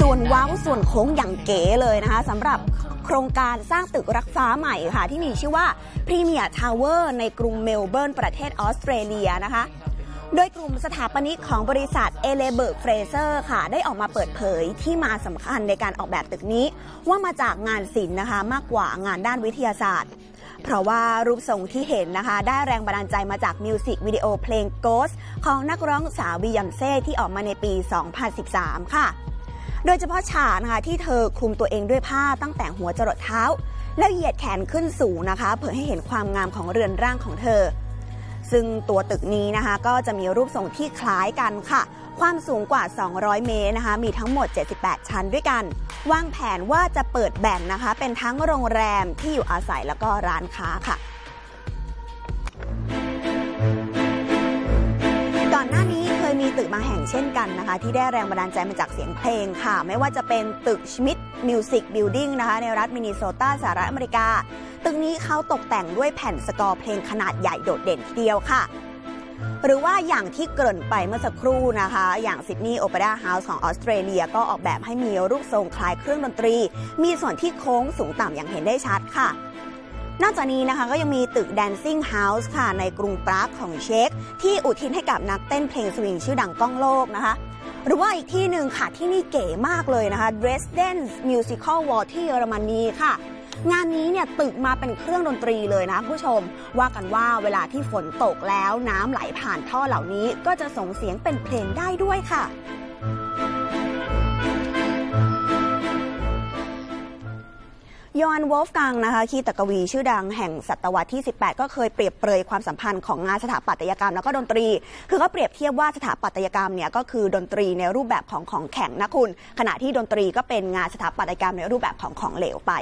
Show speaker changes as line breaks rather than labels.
ส่วนเว้าวส่วนโค้งอย่างเก๋เลยนะคะสำหรับโครงการสร้างตึกรักฟ้าใหม่ค่ะ ที่มีชื่อว่า Premier Tower ในกรุงเมลเบิร์นประเทศออสเตรเลียนะคะโดยกลุ่มสถาปนิกของบริษัทเอเลเบิร์กเฟรเซอร์ค่ะ ได้ออกมาเปิดเผยที่มาสำคัญในการออกแบบตึกนี้ ว่ามาจากงานศิลป์นะคะ มากกว่างานด้านวิทยาศาสตร์ เพราะว่ารูปทรงที่เห็นนะคะ ได้แรงบันดาลใจมาจากมิวสิกวิดีโอเพลง Ghost ของนักร้องสาวบียอนเซ่ที่ออกมาในปี 2013 ค่ะ โดยเฉพาะฉากนะคะที่เธอคลุมตัวเองด้วยผ้าตั้งแต่หัวจรดเท้า แล้วเหยียดแขนขึ้นสูงนะคะเพื่อให้เห็นความงามของเรือนร่างของเธอ ซึ่งตัวตึกนี้นะคะก็จะมีรูปทรงที่คล้ายกันค่ะ ความสูงกว่า 200 เมตรนะคะ มีทั้งหมด 78 ชั้นด้วยกัน วางแผนว่าจะเปิดแบ่งนะคะ เป็นทั้งโรงแรมที่อยู่อาศัยแล้วก็ร้านค้าค่ะก่อนหน้านี้เคยมีตึกบางแห่งเช่นกันนะคะ ที่ได้แรงบันดาลใจมาจากเสียงเพลงค่ะ ไม่ว่าจะเป็นตึก Schmidt Music Building นะคะ ในรัฐมินนิโซตาสหรัฐอเมริกา ตึกนี้เขาตกแต่งด้วยแผ่นสกอร์เพลงขนาดใหญ่โดดเด่นทีเดียวค่ะ หรือว่าอย่างที่เกริ่นไปเมื่อสักครู่นะคะ อย่างซิดนีย์โอเปร่าเฮาส์ของออสเตรเลียก็ออกแบบให้มีรูปทรงคล้ายเครื่องดนตรี มีส่วนที่โค้งสูงต่ำอย่างเห็นได้ชัดค่ะนอกจากนี้นะคะก็ยังมีตึก Dancing House ค่ะ ในกรุงปรากของเช็กที่อุทิศให้กับนักเต้นเพลงสวิงชื่อดังก้องโลกนะคะ หรือว่าอีกที่หนึ่งค่ะ ที่นี่เก๋มากเลยนะคะ Dresden Musical Hall ที่เยอรมนีค่ะ งานนี้เนี่ยตึกมาเป็นเครื่องดนตรีเลยนะผู้ชม ว่ากันว่าเวลาที่ฝนตกแล้วน้ำไหลผ่านท่อเหล่านี้ ก็จะส่งเสียงเป็นเพลงได้ด้วยค่ะยอนวอลฟกังนะคะคีตกวีชื่อดังแห่งศตวรรษที่ 18 ก็เคยเปรียบเปรยความสัมพันธ์ของงานสถาปัตยกรรมแล้วก็ดนตรี คือก็เปรียบเทียบว่าสถาปัตยกรรมเนี่ยก็คือดนตรีในรูปแบบของของแข็งนะคุณ ขณะที่ดนตรีก็เป็นงานสถาปัตยกรรมในรูปแบบของของเหลวไป